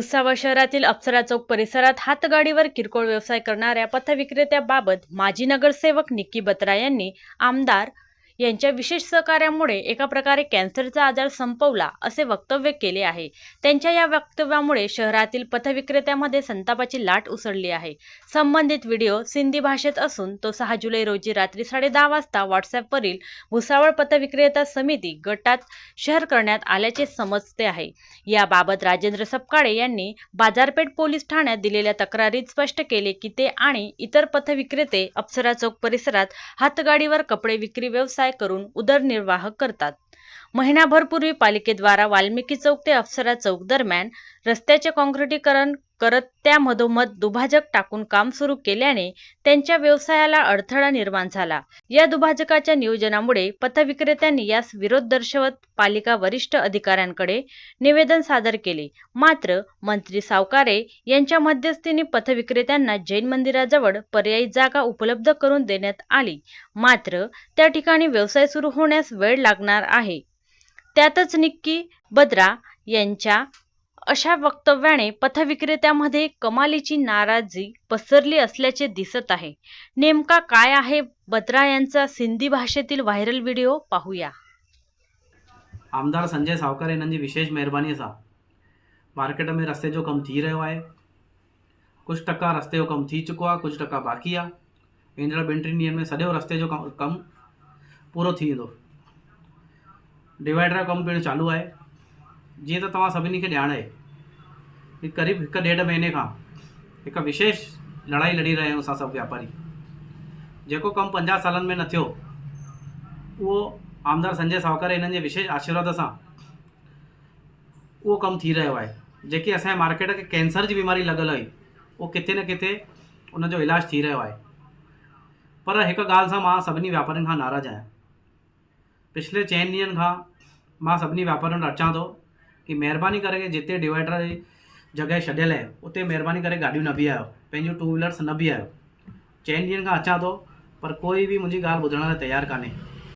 भुसावळ शहरातील अप्सरा चौक परिसरात हातगाडीवर किरकोळ व्यवसाय करणाऱ्या पथविक्रेत्याबाबत माजी नगरसेवक निक्की बत्रा यांनी आमदार यांच्या विशेष सहकार्यामुळे एका प्रकारे कॅन्सरचा आजार संपवला असे वक्तव्य केले आहे. त्यांच्या या वक्तव्यामुळे शहरातील पथविक्रेत्यामध्ये संतापाची लाट उसळली आहे. संबंधित व्हिडिओ सिंधी भाषेत असून तो सहा जुलै रोजी रात्री साडेदहा वाजता व्हॉट्सअपवरील भुसावळ पथविक्रेता समिती गटात शेअर करण्यात आल्याचे समजते आहे. याबाबत राजेंद्र सपकाळे यांनी बाजारपेठ पोलीस ठाण्यात दिलेल्या तक्रारीत स्पष्ट केले की ते आणि इतर पथविक्रेते अप्सरा चौक परिसरात हातगाडीवर कपडे विक्री व्यवसाय करून उदरनिर्वाह करतात. महिनाभरपूर्वी पालिकेद्वारा वाल्मिकी चौक ते अप्सरा चौक दरम्यान रस्त्याचे काँक्रिटीकरण करत त्या मधोमध दुभाजक टाकून काम सुरू केल्याने त्यांच्या व्यवसायाला अडथळा निर्माण झाला. या दुभाजकाच्या नियोजनामुळे पथविक्रेत्यांनी यास विरोध दर्शवत पालिका वरिष्ठ अधिकाऱ्यांकडे निवेदन सादर केले. मात्र मंत्री सावकारे यांच्या मध्यस्थीने पथविक्रेत्यांना जैन मंदिराजवळ पर्यायी जागा उपलब्ध करून देण्यात आली. मात्र त्या ठिकाणी व्यवसाय सुरू होण्यास वेळ लागणार आहे. त्यातच निक्की बद्रा यांच्या अशा वक्तव्याने पथविक्रेत्यामध्ये कमालीची नाराजी पसरली असल्याचे दिसत आहे. नेमका काय आहे? बत्रा यांचा सिंधी भाषेतील व्हायरल व्हिडिओ पाहूया. आमदार संजय सावकर हिननि जी विशेष महिरबानी सां मार्केट में रस्ते जो कमु थी रहियो आहे. कुझु टका रस्ते जो कमु थी चुको आहे कुझु टका बाक़ी आहे ईंदड़ ॿिनि टिनि ॾींहंनि में सॼो रस्ते जो कमु कमु पूरो थी वेंदो डिवाइडर जो कमु पिणु चालू आहे. जीअं त तव्हां सभिनी खे ॼाण आहे. قريب هڪ ڏيڍ مهيني کان هڪ وشيش لڙائي لڙي رهيا آهيون اسان سڀ واپاري جيڪو ڪم پنجاهه سالن ۾ نه ٿيو اهو آمدار سنجي ساوڪر هنن جي وشيش آشيرواد سان اهو ڪم ٿي رهيو آهي. جيڪي اسان جي مارڪيٽ کي ڪينسر جي بيماري لڳل هئي اهو ڪٿي نه ڪٿي ان جو علاج ٿي رهيو آهي. پر هڪ ڳالهه سان مان سڀني واپارين کان ناراض آهيان. پڇلي چئن ڏينهن کان مان سڀني واپارين اچان ٿو ڪه مهرباني ڪري جتي ڊوائڊر جي जॻहि छॾियल आहे उते महिरबानी करे गाॾियूं न बीहारियो पंहिंजूं टू व्हीलर्स न बीहारियो चइनि ॾींहंनि खां अचां थो पर कोई बि मुंहिंजी ॻाल्हि ॿुधण लाइ तयारु कान्हे